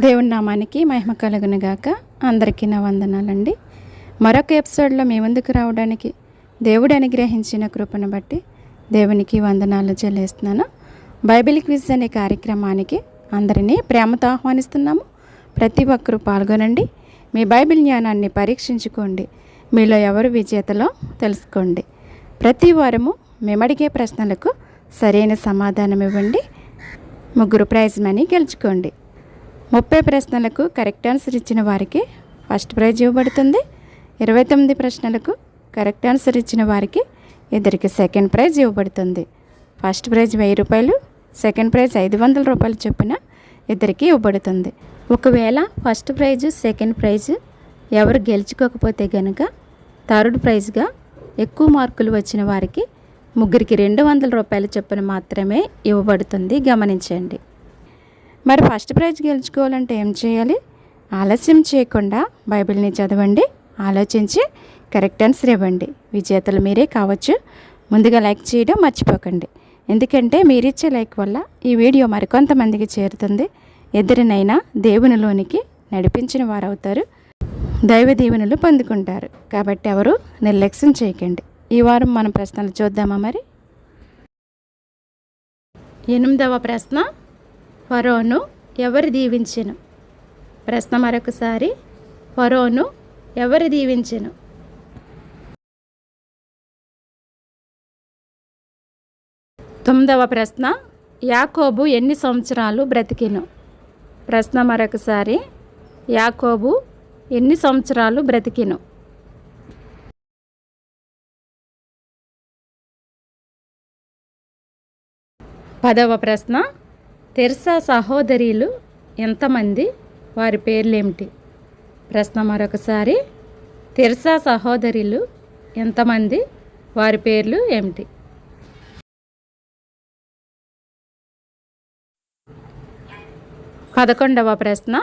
దేవుని నామానికి మహిమ కలుగునుగాక. అందరికీ నా వందనాలండి. మరొక ఎపిసోడ్లో మీ ముందుకు రావడానికి దేవుడు అనుగ్రహించిన కృపను బట్టి దేవునికి వందనాలు చెల్లిస్తున్నాను. బైబిల్ క్విజ్ అనే కార్యక్రమానికి అందరినీ ప్రేమతో ఆహ్వానిస్తున్నాము. ప్రతి ఒక్కరూ పాల్గొనండి. మీ బైబిల్ జ్ఞానాన్ని పరీక్షించుకోండి. మీలో ఎవరు విజేతలో తెలుసుకోండి. ప్రతి వారము మేమడిగే ప్రశ్నలకు సరైన సమాధానం ఇవ్వండి. ముగ్గురు ప్రైజ్ మనీ గెలుచుకోండి. ముప్పై ప్రశ్నలకు కరెక్ట్ ఆన్సర్ ఇచ్చిన వారికి ఫస్ట్ ప్రైజ్ ఇవ్వబడుతుంది. ఇరవై తొమ్మిది ప్రశ్నలకు కరెక్ట్ ఆన్సర్ ఇచ్చిన వారికి ఇద్దరికి సెకండ్ ప్రైజ్ ఇవ్వబడుతుంది. ఫస్ట్ ప్రైజ్ వెయ్యి రూపాయలు సెకండ్ ప్రైజ్ ఐదు వందల రూపాయలు చొప్పున ఇద్దరికి ఇవ్వబడుతుంది. ఒకవేళ ఫస్ట్ ప్రైజ్ సెకండ్ ప్రైజ్ ఎవరు గెలుచుకోకపోతే గనుక థర్డ్ ప్రైజ్గా ఎక్కువ మార్కులు వచ్చిన వారికి ముగ్గురికి రెండు వందల రూపాయల చొప్పున మాత్రమే ఇవ్వబడుతుంది. గమనించండి. మరి ఫస్ట్ ప్రైజ్ గెలుచుకోవాలంటే ఏం చేయాలి? ఆలస్యం చేయకుండా బైబిల్ని చదవండి ఆలోచించి కరెక్ట్ ఆన్సర్ ఇవ్వండి. విజేతలు మీరే కావచ్చు. ముందుగా లైక్ చేయడం మర్చిపోకండి. ఎందుకంటే మీరిచ్చే లైక్ వల్ల ఈ వీడియో మరికొంతమందికి చేరుతుంది. ఎదురినైనా దేవునిలోనికి నడిపించిన వారవుతారు. దైవ దీవెనలు పొందుకుంటారు. కాబట్టి ఎవరు నిర్లక్ష్యం చేయకండి. ఈ వారం మనం ప్రశ్నలు చూద్దామా మరి? ఎనిమిదవ ప్రశ్న. ఫరోను ఎవరు దీవించెను? ప్రశ్న మరొకసారి. ఫరోను ఎవరు దీవించెను? తొమ్మిదవ ప్రశ్న. యాకోబు ఎన్ని సంవత్సరాలు బ్రతికెను? ప్రశ్న మరొకసారి. యాకోబు ఎన్ని సంవత్సరాలు బ్రతికెను? పదవ ప్రశ్న. తెర్సా సహోదరీలు ఎంతమంది? వారి పేర్లేమిటి? ప్రశ్న మరొకసారి. తెర్సా సహోదరులు ఎంతమంది? వారి పేర్లు ఏమిటి? పదకొండవ ప్రశ్న.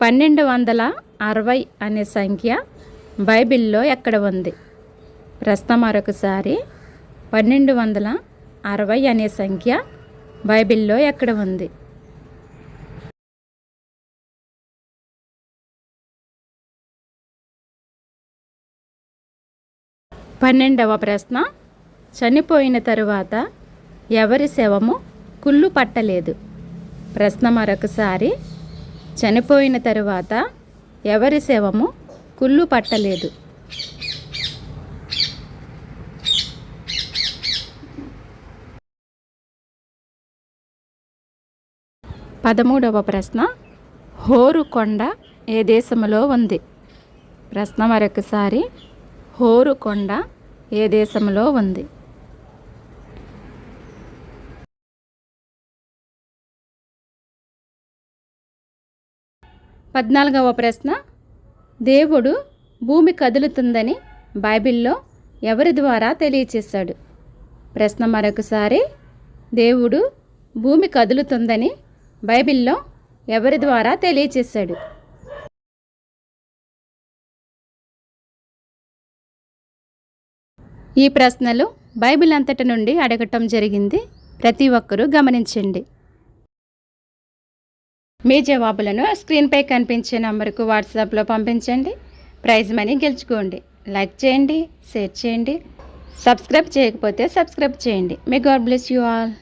పన్నెండు వందల అరవై అనే సంఖ్య బైబిల్లో ఎక్కడ ఉంది? ప్రశ్న మరొకసారి. పన్నెండు వందల అరవై అనే సంఖ్య బైబిల్లో ఎక్కడ ఉంది? పన్నెండవ ప్రశ్న. చనిపోయిన తరువాత ఎవరి శవము కుళ్ళు పట్టలేదు? ప్రశ్న మరొకసారి. చనిపోయిన తరువాత ఎవరి శవము కుళ్ళు పట్టలేదు? పదమూడవ ప్రశ్న. హోరు కొండ ఏ దేశంలో ఉంది? ప్రశ్న మరొకసారి. హోరు కొండ ఏ దేశంలో ఉంది? పద్నాలుగవ ప్రశ్న. దేవుడు భూమి కదులుతుందని బైబిల్లో ఎవరి ద్వారా తెలియచేశాడు? ప్రశ్న మరొకసారి. దేవుడు భూమి కదులుతుందని బైబిల్లో ఎవరి ద్వారా తెలియచేశాడు? ఈ ప్రశ్నలు బైబిల్ అంతటి నుండి అడగటం జరిగింది. ప్రతి ఒక్కరూ గమనించండి. మీ జవాబులను స్క్రీన్పై కనిపించే నంబర్కు వాట్సాప్లో పంపించండి. ప్రైజ్ మనీ గెలుచుకోండి. లైక్ చేయండి షేర్ చేయండి. సబ్స్క్రైబ్ చేయకపోతే సబ్స్క్రైబ్ చేయండి. May god bless you all